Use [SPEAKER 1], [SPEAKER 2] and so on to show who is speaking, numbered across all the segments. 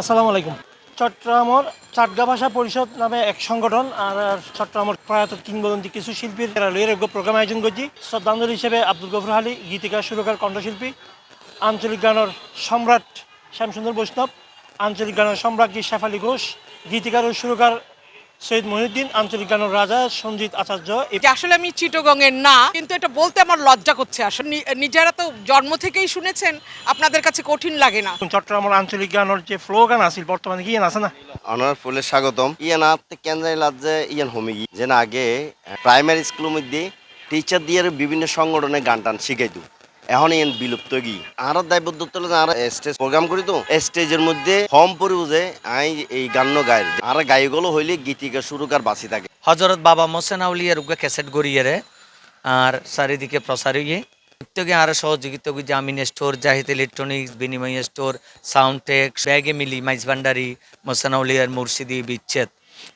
[SPEAKER 1] আসসালামু আলাইকুম। চট্টগ্রামর চাটগা ভাষা পরিষদ নামে এক সংগঠন আর চট্টগ্রামর প্রয়াত কিংবদন্তি কিছু শিল্পীর লইয়ের এক প্রোগ্রাম আয়োজন করছি। শ্রদ্ধাঞ্জলি হিসেবে আব্দুল গফর আলী, গীতিকার সুরকার কণ্ঠশিল্পী, আঞ্চলিক গানের সম্রাট শ্যামসুন্দর বৈষ্ণব, আঞ্চলিক গানের সম্রাজ্ঞী শেফালি ঘোষ, গীতিকার ও সুরকার সৈয়দ মহিউদ্দিন আঞ্চলিক গানের রাজা সঞ্জিত আচার্য
[SPEAKER 2] যে আসলে আমি চিটগঙ্গের না কিন্তু এটা বলতে আমার লজ্জা করছে। আসলে নিজেরা তো জন্ম থেকেই শুনেছেন আপনাদের কাছে কঠিন লাগে না।
[SPEAKER 1] চট্টগ্রামের আঞ্চলিক গানের যে ফ্লো গান আছিল বর্তমানে কি আছে না?
[SPEAKER 3] অনার ফুলে স্বাগতম। ইয়ান আতে কেন্দ্রাই লাজে ইয়ান হোমিগি যেন আগে প্রাইমারি স্কুলের মধ্যে টিচার দিয়ে বিভিন্ন সংগঠনে গান টান শিখাই শিখাইতো। এখন ইয়ান বিলুপ্ত গি আর দায়বদ্ধ তোলে আর স্টেজ প্রোগ্রাম করি তো। স্টেজের মধ্যে হম পরি বুঝে আই এই গান গাই আর গাইগুলো হইলে গীতিকা সুরকার বাঁচি থাকে।
[SPEAKER 4] হজরত বাবা মোসেন আউলিয়ার উগে ক্যাসেট গড়িয়ে আর চারিদিকে প্রচার হইয়ে প্রত্যেকে আরও সহযোগিতা যে আমিন স্টোর জাহিদ ইলেকট্রনিক্স বিনিময় স্টোর সাউন্ড টেক ব্যাগে মিলি মাইজ ভান্ডারি, মোসেন আউলিয়ার মুর্শিদি, বিচ্ছেদ।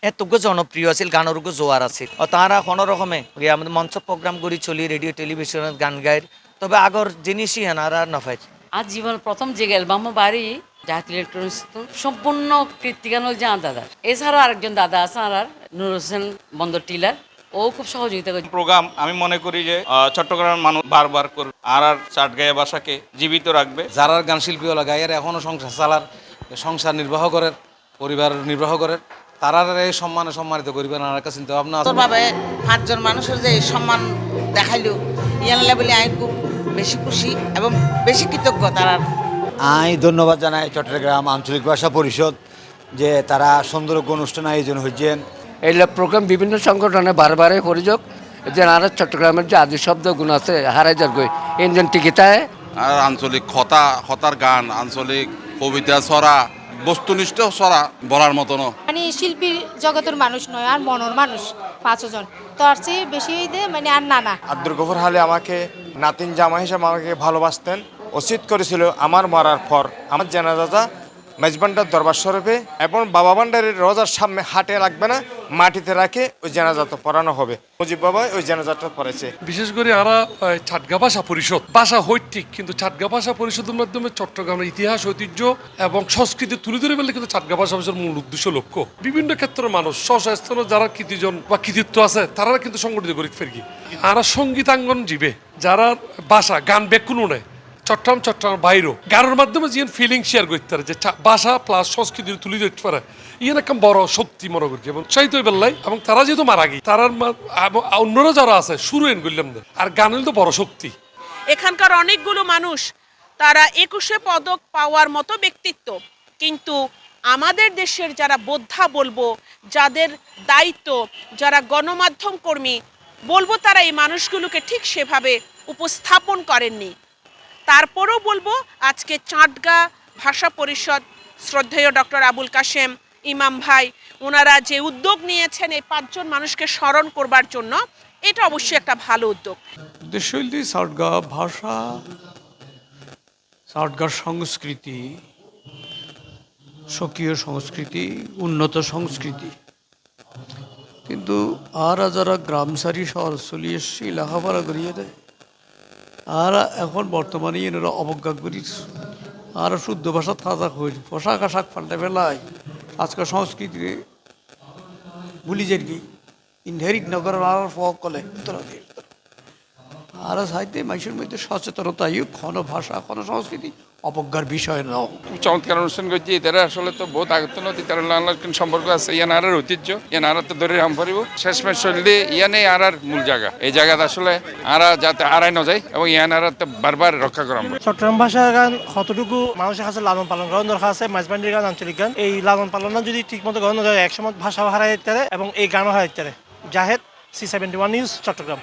[SPEAKER 4] এতগো জনপ্রিয় আছিল গানের জোয়ার আছিল। তারা কোনো রকমে। আমাদের মঞ্চ প্রোগ্রাম করি, চলি রেডিও টেলিভিশনত গান গায় তবে আগর জিনিসই হেন আর আর নফাই।
[SPEAKER 5] আজ জীবন প্রথম যে অ্যালবাম বাড়ি জাহাত ইলেকট্রনিক্স তো সম্পূর্ণ কৃত্তিকান হল জাহান দাদা এছাড়াও আরেকজন দাদা আছে আর আর নুর হোসেন বন্দর টিলার। ও খুব সহযোগিতা করে
[SPEAKER 6] প্রোগ্রাম আমি মনে করি যে চট্টগ্রামের মানুষ বারবার করবে। আর আর চাটগাঁয়া ভাষাকে জীবিত রাখবে।
[SPEAKER 7] যারা গান শিল্পী হলো গায়ের এখনও সংসার চালার সংসার নির্বাহ করেন পরিবার নির্বাহ করেন তারা এই সম্মানে সম্মানিত করিবেন। আর একটা চিন্তা ভাবনা আছে
[SPEAKER 2] ভাবে পাঁচজন মানুষের যে এই সম্মান দেখাইলো। ইয়ানলা বলে আমি খুব বেশি খুশি এবং বেশি কৃতজ্ঞ তারা
[SPEAKER 8] আমি ধন্যবাদ জানাই চট্টগ্রাম আঞ্চলিক ভাষা পরিষদ যে তারা সুন্দর অনুষ্ঠান আয়োজন হয়েছেন
[SPEAKER 9] এই প্রোগ্রাম বিভিন্ন সংগঠনে বারবারে পরিযোগ। যে আর চট্টগ্রামের যে আদি শব্দ গুণ আছে হারাই যার গই ইঞ্জিন টিকিটায়
[SPEAKER 10] আর আঞ্চলিক খতা হতার গান আঞ্চলিক কবিতা ছড়া বস্তুনিষ্ঠ সরা বলার মতনও
[SPEAKER 11] মানে শিল্পীর জগতের মানুষ নয় আর মনর মানুষ পাঁচজন। তো আর চেয়ে বেশি দে মানে আর না না।
[SPEAKER 12] আব্দুল গফর হালে আমাকে নাতিন জামা হিসেবে আমাকে ভালোবাসতেন। অসিত করেছিল আমার মরার পর। আমার জানাজাটা মেজবান্ডার দরবার স্বরূপে এবং বাবা ভান্ডারের রোজার সামনে হাটে রাখবে না, মাটিতে রাখে ওই জানাজাটা পড়ানো হবে। মুজিব বাবা ওই জানাজাটা পড়েছে।
[SPEAKER 9] বিশেষ করে আরা চাটগা ভাষা পরিষদ। ভাষা হৈঠিক কিন্তু চাটগা ভাষা পরিষদের মাধ্যমে চট্টগ্রামের ইতিহাস, ঐতিহ্য এবং সংস্কৃতি তুলে ধরে ফেললে কিন্তু চাটগা ভাষা পরিষদের মূল উদ্দেশ্য লক্ষ্য। বিভিন্ন ক্ষেত্রে মানুষ স্বশাস্ত্র যারা কৃতিজন বা কৃতিত্ব আছে তারা কিন্তু সংগঠিত করি ফেরকি আর সঙ্গীতাঙ্গন জীবে, যারা ভাষা, গান বেকুনো নেয় চট্টগ্রাম চট্টগ্রাম বাইরেও গানের মাধ্যমে যে ফিলিং শেয়ার করতে পারে, যে ভাষা প্লাস সংস্কৃতি তুলে ধরতে পারে ইয়ে একটা বড় শক্তি মনে করছি এবং চাইতে বেল্লাই এবং তারা যেহেতু মারা গিয়ে তারা অন্যরা যারা আছে, শুরু এন করলাম আর গান হলো তো বড় শক্তি।
[SPEAKER 2] এখানকার অনেকগুলো মানুষ, তারা একুশে পদক পাওয়ার মতো ব্যক্তিত্ব। কিন্তু আমাদের দেশের যারা বোদ্ধা বলব, যাদের দায়িত্ব, যারা গণমাধ্যম কর্মী, বলব তারা এই মানুষগুলোকে ঠিক সেভাবে উপস্থাপন করেননি। তারপরেও বলব আজকে চাঁদগা ভাষা পরিষদ শ্রদ্ধেয় ডক্টর আবুল কাশেম ইমাম ভাই, ওনারা যে উদ্যোগ নিয়েছেন এই পাঁচজন মানুষকে স্মরণ করবার জন্য, এটা অবশ্যই একটা ভালো উদ্যোগ।
[SPEAKER 9] দেশশৈলী সাটগা ভাষা সাটগার সংস্কৃতি, স্বকীয় সংস্কৃতি, উন্নত সংস্কৃতি। কিন্তু আর যারা গ্রাম সারি শহর চলিয়ে এসছে লেখাপড়া করিয়ে দেয়। আর এখন বর্তমানে এনারা অবজ্ঞা করি আর শুদ্ধ ভাষা তাজা হয়ে পোশাক আশাক পাল্টা ফেলায় আজকাল সংস্কৃতি ভুলি যাবি ইনহেরিট নগরের আর ফক কলে আর সাহিত্যে মানুষের মধ্যে সচেতনতা ইউ ক্ষণ ভাষা ক্ষণ সংস্কৃতি অবজ্ঞার বিষয় নাও।
[SPEAKER 6] চমৎকার অনুষ্ঠান করছি এটারা আসলে তো বহুত আগত নদী তারা লাল সম্পর্ক আছে। ইয়ান আর ঐতিহ্য ইয়ান আর তো ধরে রাম পারিব। শেষমেশ ইয়ানে আর আর মূল জায়গা। এই জায়গাটা আসলে আরা যাতে আড়াই ন যায় এবং ইয়ান আর বারবার রক্ষা করা আমরা।
[SPEAKER 1] চট্টগ্রাম ভাষার গান কতটুকু মানুষের কাছে লালন পালন করার দরকার আছে? মাঝবান্ডির গান আঞ্চলিক গান। এই লালন পালন যদি ঠিক মতো করানো যায় একসময় ভাষা হারাই ইত্যাদি এবং এই গানও হারাই ইত্যাদি Zahed C seventy one news Chittagong.